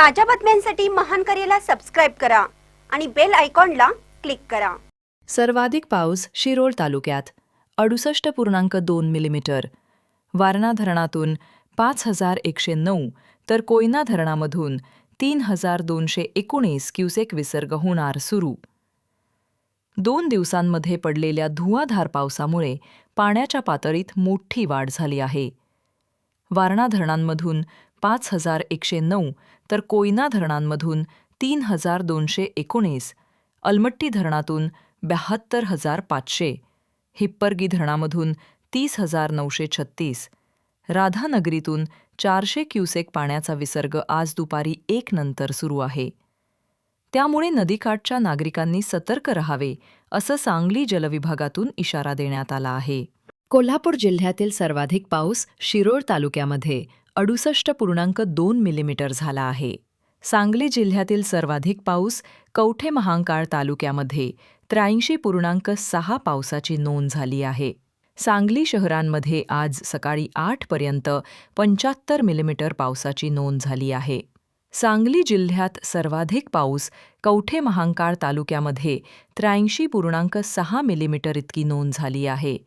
ताज्या बातम्यांसाठी महान करेला सबस्क्राईब करा आणि बेल आयकॉनला क्लिक करा. सर्वाधिक पाऊस शिरोळ तालुक्यात. अडुसष्ट पूर्णांक दोन मिलीमीटर वारणा धरणातून पाच हजार एकशे नऊ तर कोयना धरणामधून तीन हजार दोनशे एकोणीस क्युसेक विसर्ग होणार सुरू. दोन दिवसांमध्ये पडलेल्या धुवाधार पावसामुळे पाण्याच्या पातळीत मोठी वाढ झाली आहे. वारणा धरणांमधून पाच हजार एकशे नऊ तर कोयना धरणांमधून तीन हजार दोनशे एकोणीस अलमट्टी धरणातून ब्याहत्तर हजार पाचशे हिप्परगी धरणामधून तीस हजार नऊशे छत्तीस राधानगरीतून चारशे क्युसेक पाण्याचा विसर्ग आज दुपारी एक नंतर सुरू आहे. त्यामुळे नदीकाठच्या नागरिकांनी सतर्क रहावे असं सांगली जलविभागातून इशारा देण्यात आला आहे. कोल्हापूर जिल्ह्यातील सर्वाधिक पाऊस शिरोळ तालुक्यामध्ये अडुसष्ट पूर्णांक दोन मिलीमीटर झाला आहे. सांगली जिल्ह्यातील सर्वाधिक पाऊस कवठे महांकाळ तालुक्यामध्ये त्र्याऐंशी पूर्णांक सहा पावसाची नोंद झाली आहे. सांगली शहरांमध्ये आज सकाळी आठपर्यंत पंच्याहत्तर मिलीमीटर पावसाची नोंद झाली आहे. सांगली जिल्ह्यात सर्वाधिक पाऊस कवठे महांकाळ तालुक्यामध्ये त्र्याऐंशी पूर्णांक सहा मिलीमीटर इतकी नोंद झाली आहे.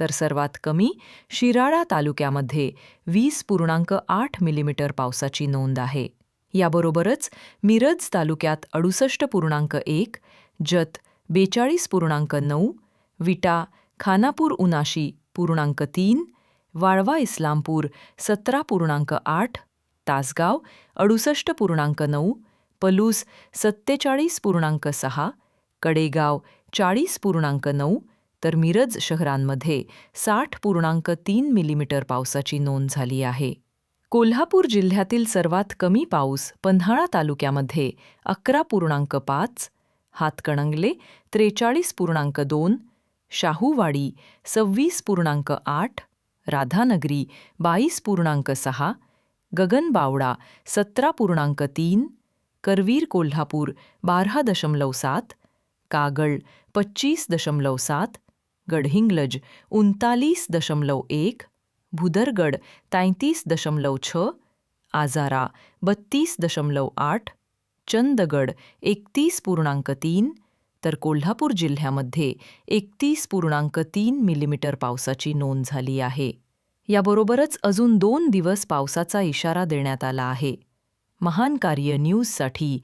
तर सर्वात कमी शिराळा तालुक्यामध्ये वीस पूर्णांक आठ मिलीमीटर पावसाची नोंद आहे. याबरोबरच मिरज तालुक्यात अडुसष्ट पूर्णांक एक जत बेचाळीस पूर्णांक नऊ विटा खानापूर उनाशी पूर्णांक तीन वाळवा इस्लामपूर सतरा पूर्णांक आठ तासगाव अडुसष्ट पूर्णांक नऊ पलूस सत्तेचाळीस पूर्णांक सहा कडेगाव चाळीस पूर्णांक नऊ तर मिरज शहरांमध्ये साठ पूर्णांक तीन मिलीमीटर पावसाची नोंद झाली आहे. कोल्हापूर जिल्ह्यातील सर्वात कमी पाऊस पन्हाळा तालुक्यामध्ये अकरा पूर्णांक पाच हातकणंगले त्रेचाळीस पूर्णांक दोन शाहूवाडी सव्वीस पूर्णांक आठ राधानगरी बावीस पूर्णांक सहा गगनबावडा सतरा पूर्णांक तीन करवीर कोल्हापूर बारा दशमलव सात कागळ पच्चीस दशमलव सात गडहिंग्लज उनतालीस दशमलव एक भुदरगड तैंतीस दशमलव छ आजारा बत्तीस दशमलव आठ चंदगड एकतीस पूर्णांक तीन तर कोल्हापूर जिल्ह्यामध्ये एकतीस पूर्णांक तीन मिलीमीटर पावसाची नोंद झाली आहे. याबरोबरच अजून दोन दिवस पावसाचा इशारा देण्यात आला आहे. महान कार्य न्यूजसाठी